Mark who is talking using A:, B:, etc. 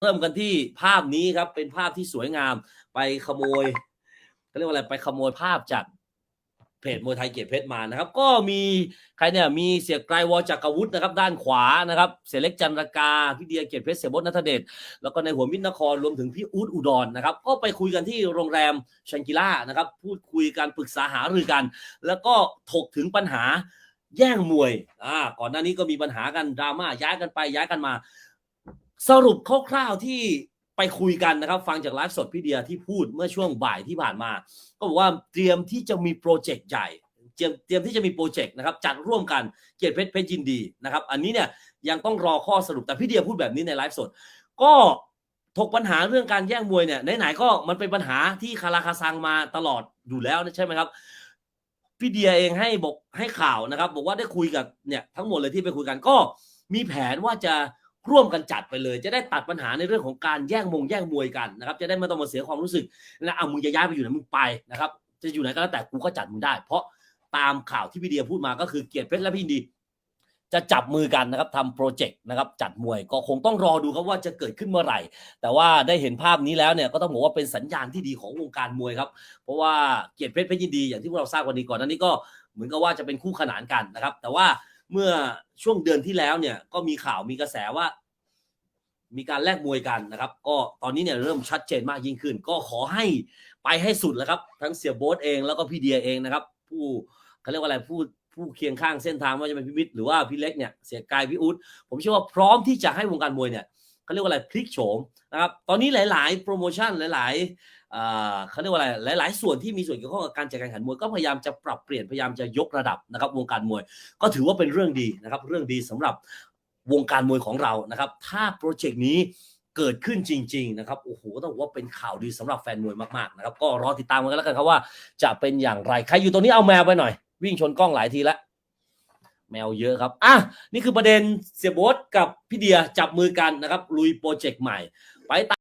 A: เริ่มกันที่ภาพนี้ครับเป็นภาพที่สวยงามไปขโมยเขาเรียกว่าอะไรไปขโมยภาพจากเพจมวยไทยเกียรติเพชรมานะครับ ก็มีใครเนี่ยมีเสียไกรวอจักรวุฒินะครับ ด้านขวานะครับเสยเล็กจันทกาพี่เดียเกียรติเพชรเสียบดนัทเดชแล้วก็ในหัวมิตรนครรวมถึงพี่อู๊ดอุดรนะครับ ก็ไปคุยกันที่โรงแรมชังกิล่านะครับ พูดคุยกันปรึกษาหารือกัน แล้วก็ถกถึงปัญหาแย่งมวยอ่าก่อนหน้านี้ก็มีปัญหากันดราม่าย้ายกันไปย้ายกันมา สรุปคร่าวๆที่ไปคุยกันนะครับ ฟังจากไลฟ์สดพี่เดียที่พูดเมื่อช่วงบ่ายที่ผ่านมา ก็บอกว่าเตรียมที่จะมีโปรเจกต์ใหญ่เตรียมเตรียมที่จะมีโปรเจกต์นะครับจัดร่วมกันเกียรติเพชรเพชรยินดีนะครับ อันนี้เนี่ยยังต้องรอข้อสรุปแต่พี่เดียพูดแบบนี้ในไลฟ์สด ก็ถกปัญหาเรื่องการแย่งมวยเนี่ยไหนๆก็มันเป็นปัญหาที่คาราคาซังมาตลอดอยู่แล้วใช่ไหมครับพี่เดียเองให้บอกให้ข่าวนะครับ บอกว่าได้คุยกับเนี่ยทั้งหมดเลยที่ไปคุยกันก็มีแผนว่าจะ ร่วมกันจัดไปเลย จะได้ตัดปัญหาในเรื่องของการแย่งมงแย่งมวยกันนะครับ จะได้ไม่ต้องมาเสียความรู้สึกนะเอะมึงจะย้ายไปอยู่ไหนมึงไปนะครับจะอยู่ไหนก็แล้วแต่กูก็จัดมึงได้ เพราะตามข่าวที่พี่เดียพูดมาก็คือเกียรติเพชรและพี่ดี จะจับมือกันนะครับทำโปรเจกต์นะครับ จัดมวยก็คงต้องรอดูครับว่าจะเกิดขึ้นเมื่อไหร่ แต่ว่าได้เห็นภาพนี้แล้วเนี่ยก็ต้องบอกว่าเป็นสัญญาณที่ดีของวงการมวยครับ เพราะว่าเกียรติเพชรเพชรยินดีอย่างที่พวกเราทราบวันนี้ก่อนนั้นนี้ก็เหมือนกับว่าจะเป็นคู่ขนานกันนะครับ แต่ว่า เมื่อช่วงเดือนที่แล้วเนี่ยก็มีข่าวมีกระแสว่า มีการแลกมวยกันนะครับ ก็ตอนนี้เนี่ยเริ่มชัดเจนมากยิ่งขึ้น ก็ขอให้ไปให้สุดแล้วครับ ทั้งเสียโบ๊ทเองแล้วก็พี่เดียเองนะครับ ผู้เขาเรียกว่าอะไรผู้ผู้เคียงข้างเส้นทางไม่ว่าจะเป็นพี่มิตรหรือว่าพี่เล็กเนี่ยเสียกายพี่อุ๊ดผมเชื่อว่าพร้อมที่จะให้วงการมวยเนี่ย เขาเรียกว่าอะไรพลิกโฉมนะครับตอนนี้หลาย ๆ โปรโมชั่นหลายๆเขาเรียกว่าอะไรหลาย ๆ ส่วนที่มีส่วนเกี่ยวข้องกับการจัดการแข่งขันมวยก็พยายามจะปรับเปลี่ยนพยายามจะยกระดับนะครับวงการมวย ก็ถือว่าเป็นเรื่องดีนะครับเรื่องดีสำหรับวงการมวยของเรานะครับถ้าโปรเจกต์นี้เกิดขึ้นจริง ๆ นะครับโอ้โหต้องบอกว่าเป็นข่าวดีสำหรับแฟนมวยมากๆนะครับก็รอติดตามกันแล้วกันครับว่าจะเป็นอย่างไรใครอยู่ตรงนี้เอาแมวไปหน่อย วิ่งชนกล้องหลายทีแล้ว แมวเยอะครับ อะ นี่คือประเด็นเสียโบ๊ทกับพี่เดียจับมือกันนะครับ ลุยโปรเจกต์ใหม่ ไปตา